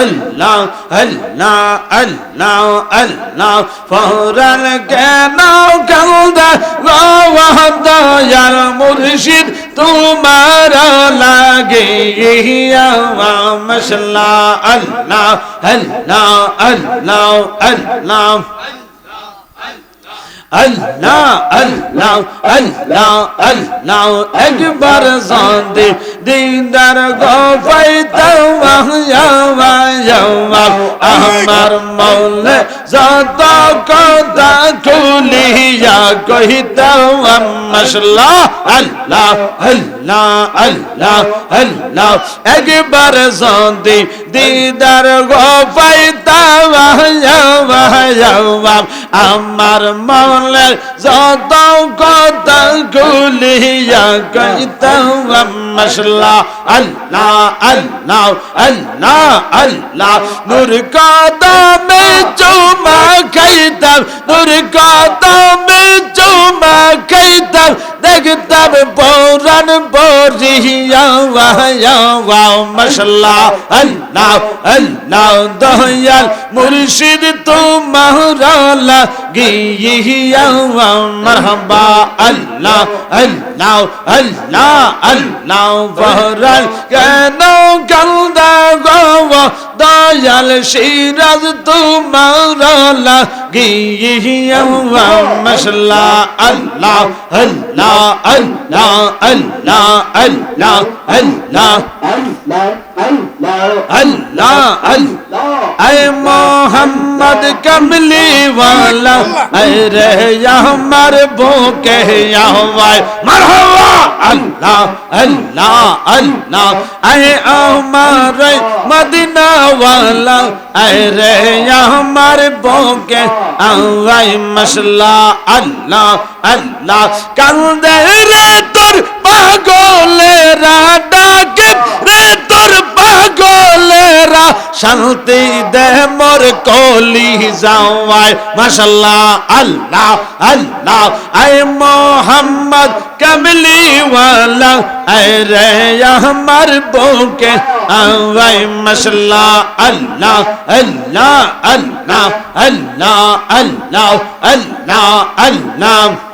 আল্লাহ আল্লাহ আল্লাহ আল্লাহ। Ferran কেন কান্দা দয়াল মুর্শিদ, তোমার লাগে মশলা আল্লাহ আল্লাহ আল্লাহ আল্লাহ। আল্লাহ আল্লাহ আল্লাহ আল্লাহ। একবার জানতে দিদার গফাই আমার মৌলে যত কথা খুলিয়া কহিতাম মশলা আল্লাহ আল্লাহ আল্লাহ আল্লাহ একবার জানতে দিদার গফাই আমার মৌলের যত কথা গুলিয়া কইতাম মশলা আল্লাহ আল্লাহ আল্লাহ আল্লাহ। নূর কদমে চুমা খাইতাম নূর কদমে চুমা খাইতাম দেখতাম পৌরাণ পরিয়া মশলা আল্লাহ আল্লাহ দয়াল মুর্শিদ তোমারা গিয়া মরহবা আল্লাহ আল্লাহ আল্লাহ আল্লাহ বহরাল কেন কান্দা গো দয়াল সিরাজ তোমার গিয়া মশলা আল্লাহ আল্লাহ আল্লাহ আল্লাহ আল্লাহ আল্লাহ আল্লাহ। اللہ اللہ اے محمد کملی والا اے رہ یا مربو کہ یا وائے مرحبا اللہ اللہ اللہ اے عمر مدینہ والا اے رہ یا مربو کہ آوائی مسئلہ اللہ اللہ کر دے رے تر پاگولے را ڈاکے পাগলেরা শান্তি দে মোর কলি যাওয়ায় মাশাল্লাহ, আল্লাহ আল্লাহ আয় মোহাম্মদ কমলি ওয়ালা আয় রে আমার বুকে আওয়াই মাশাল্লাহ, আল্লাহ আল্লাহ আল্লাহ আল্লাহ আল্লাহ আল্লাহ আল্লাহ।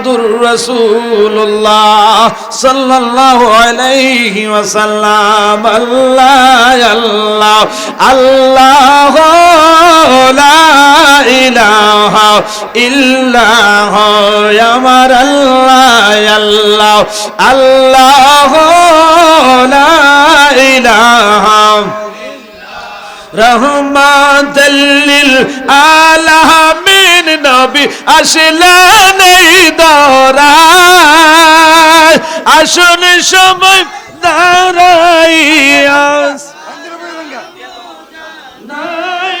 মুহাম্মাদুর রাসূলুল্লাহ সাল্লাল্লাহু আলাইহি ওয়াসাল্লাম। আল্লাহ আল্লাহ আল্লাহ লা ইলাহা ইল্লাহ। আমার আল্লাহ আল্লাহ আল্লাহ লা ইলাহা। রহমাতাল্লিল আলামিন নবী আসলেন এই দরায় আসুন সময় দাঁড়াইয়া নাই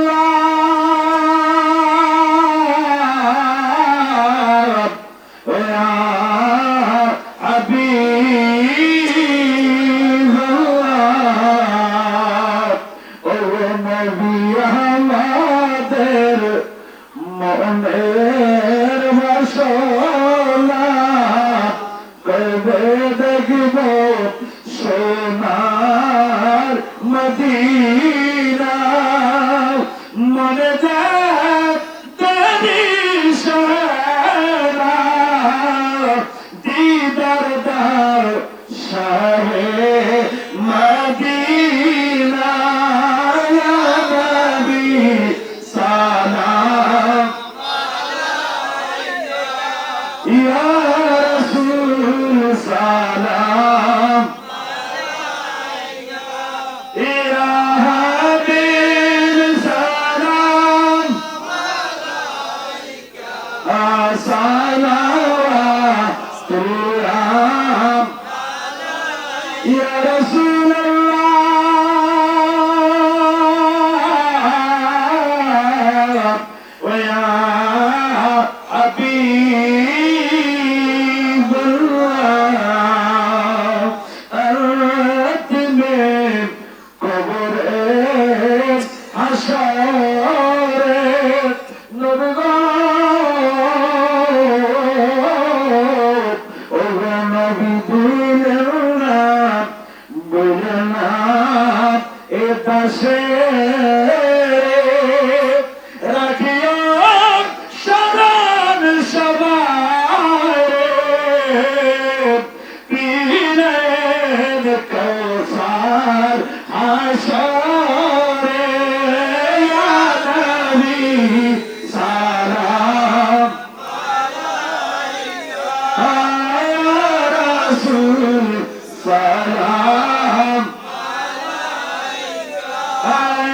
Ya Resulallah. হাসরে ইয়া নবী সালাম আলাইকা ইয়া রাসূল সালাম। আলাইকা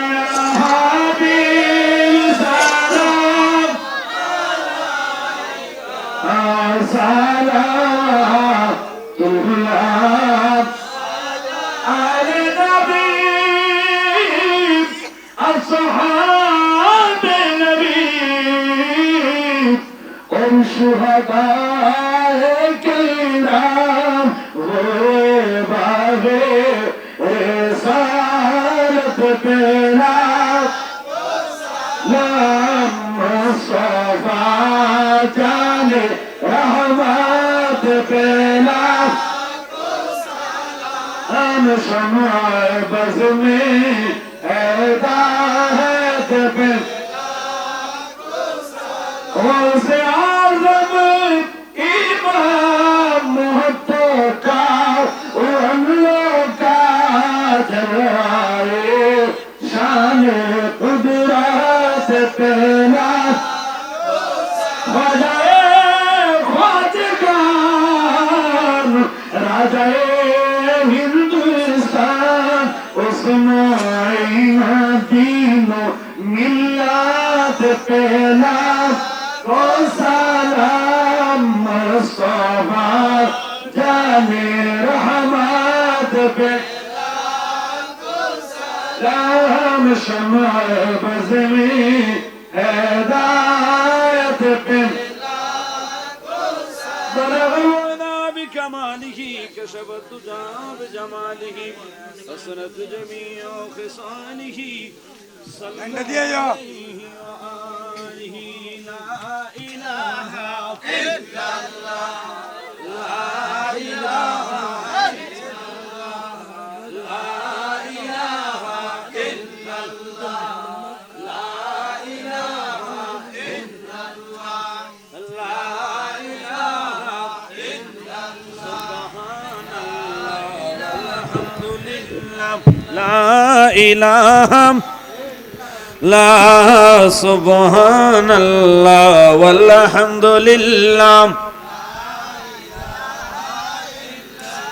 ইয়া হাবিব সালাম। আলাইকা সালাম। شہداء کی نام ہوئے باغے سارت پینا نام مصطفیٰ جانے رحمت پینا ان سمع بزمی عیدہ ہے تبیل وزعہ و ملت پہلا کو سلام الصفا جامع الرحمات لهم شمع بزمي هداية بن ضربونا بكماله كشف الدجى بجماله حسنت جميع خصاله صلى الله عليه وآله لا إله لا إله إلا الله لا إله إلا الله لا إله إلا الله لا إله إلا الله سبحان الله والحمد لله لا إله لا سبحان الله والحمد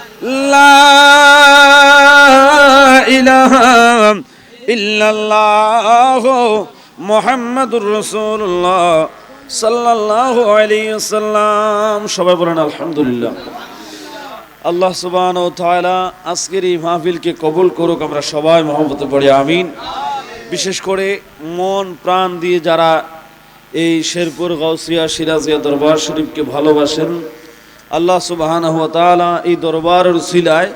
لله لا إله إلا الله محمد رسول الله صلى الله عليه وسلم সবাই বলেন আলহামদুলিল্লাহ আল্লাহ সুবহান ও তাআলা আজকের এই মাহফিলকে কবুল করুক আমরা সবাই মহব্বতে পড়ি আমিন বিশেষ করে মন, প্রাণ দিয়ে যারা এই শেরপুর, গাউসিয়া, সিরাজিয়া দরবার শরীফকে ভালোবাসেন, আল্লাহ সুবাহান এই দরবারের সিলায়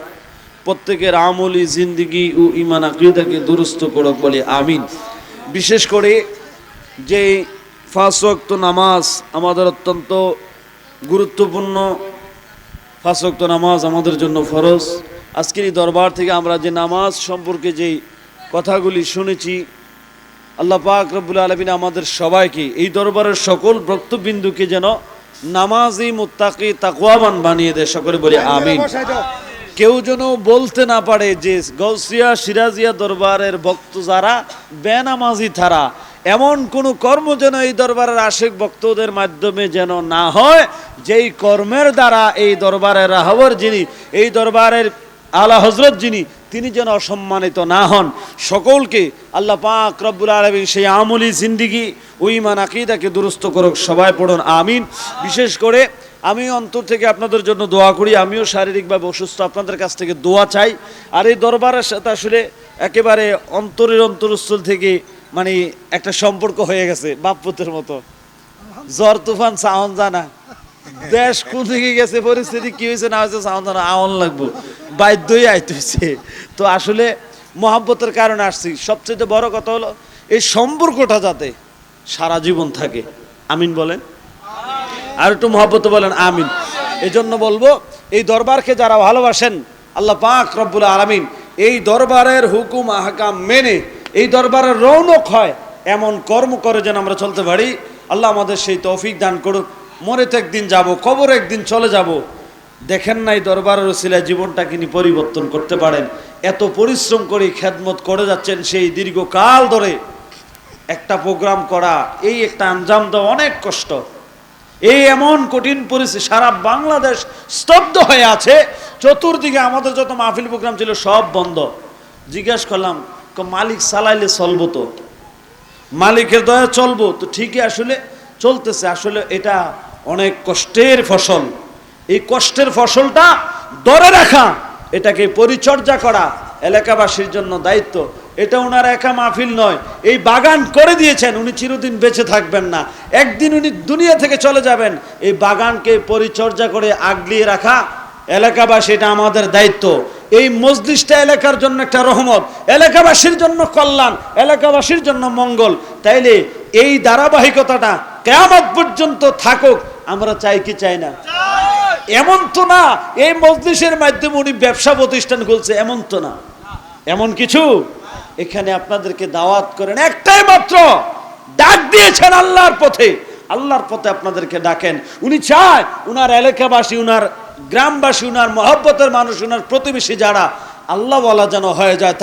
প্রত্যেকের আমলি, জিন্দিগি ও ইমান আকিদাকে দুরুস্ত করুক বলে আমিন। বিশেষ করে যে ওয়াক্ত নামাজ আমাদের অত্যন্ত গুরুত্বপূর্ণ ওয়াক্ত নামাজ আমাদের জন্য ফরজ। আজকের এই দরবার থেকে আমরা যে নামাজ সম্পর্কে যেই কথাগুলি শুনেছি। আল্লাহ পাক রব্বুল আলমিন আমাদের সবাইকে এই দরবারের সকল বক্তবিন্দুকে যেন নামাজি মুত্তাকি তাকওয়াবান বানিয়ে দেয়। সকলে বলি আমিন। কেউ যেন বলতে না পারে যে গৌসিয়া সিরাজিয়া দরবারের ভক্ত যারা বেনামাজি তারা এমন কোনো কর্ম যেন এই দরবারের আশেক ভক্তদের মাধ্যমে যেন না হয় যেই কর্মের দ্বারা এই দরবারের রাহবর যিনি এই দরবারের আলা হজরত যিনি তিনি যেন অসম্মানিত না হন। সকলকে আল্লাহ পাক রব্বুল আলমী সেই আমলি জিন্দিগি উইমান আকিদাকে দুরস্ত করুক, সবাই পড়ুন, আমিন। বিশেষ করে আমি অন্তর থেকে আপনাদের জন্য দোয়া করি, আমিও শারীরিকভাবে অসুস্থ, আপনাদের কাছ থেকে দোয়া চাই। আর এই দরবারের সাথে আসলে একেবারে অন্তরের অন্তরস্থল থেকে মানে একটা সম্পর্ক হয়ে গেছে, বাপপুতের মতো। জ্বর, তুফান, সাউন্ড জানা। দেশ কোন দিকে গেছে, পরিস্থিতি কি হয়েছে, না হয়েছে সাহন জানা আওয়ান লাগবো। বাধ্যই আইতেছে তো আসলে মহাব্বতের কারণে আসছি। সবচেয়ে বড় কথা হলো এই সম্পর্কটা যাতে সারা জীবন থাকে। আমিন বলেন? আর একটু মহব্বত বলেন আমিন। এই জন্য বলব এই দরবারকে যারা ভালোবাসেন আল্লাহ পাক রব্বুল আলামিন এই দরবারের হুকুম আহকাম মেনে এই দরবারের রৌনক হয় এমন কর্ম করে যেন আমরা চলতে পারি। আল্লাহ আমাদের সেই তৌফিক দান করুক। মরে তো একদিন যাব কবর একদিন চলে যাব। দেখেন নাই দরবারের ওসিলায় জীবনটা তিনি পরিবর্তন করতে পারেন। এত পরিশ্রম করে খেদমত করে যাচ্ছেন সেই দীর্ঘকাল ধরে। একটা প্রোগ্রাম করা, এই একটা আঞ্জাম দেওয়া অনেক কষ্ট। এই এমন কঠিন পরিস্থিতি, সারা বাংলাদেশ স্তব্ধ হয়ে আছে। চতুর্দিকে আমাদের যত মাহফিল প্রোগ্রাম ছিল সব বন্ধ। জিজ্ঞাসা করলাম মালিক চালাইলে চলবো তো? মালিকের দয়া চলবো? তো ঠিকই আসলে চলতেছে। আসলে এটা অনেক কষ্টের ফসল। এই কষ্টের ফসলটা ধরে রাখা, এটাকে পরিচর্যা করা এলাকাবাসীর জন্য দায়িত্ব। এটা ওনার একা মাহফিল নয়, এই বাগান করে দিয়েছেন, উনি চিরদিন বেঁচে থাকবেন না। একদিন উনি দুনিয়া থেকে চলে যাবেন, এই বাগানকে পরিচর্যা করে আগলিয়ে রাখা এলাকাবাসী, এটা আমাদের দায়িত্ব। এই মসজিদটা এলাকার জন্য একটা রহমত, এলাকাবাসীর জন্য কল্যাণ, এলাকাবাসীর জন্য মঙ্গল। তাইলে এই ধারাবাহিকতাটা কেয়ামত পর্যন্ত থাকুক, আমরা চাই কি চাই না? এমন তো না, এই মজলিসের মাধ্যমে উনি ব্যবসা প্রতিষ্ঠান খুলছে, এমন তো না। এমন কিছু? এখানে আপনাদেরকে দাওয়াত করেন, একটাই মাত্র, ডাক দিয়েছেন আল্লাহর পথে। আল্লাহর পথে আপনাদেরকে ডাকেন। উনি চায়, উনার এলাকাবাসী, উনার গ্রামবাসী, উনার মহব্বতের মানুষ, উনার প্রতিবেশী যারা আল্লাহ বলা যেন হয়ে যায়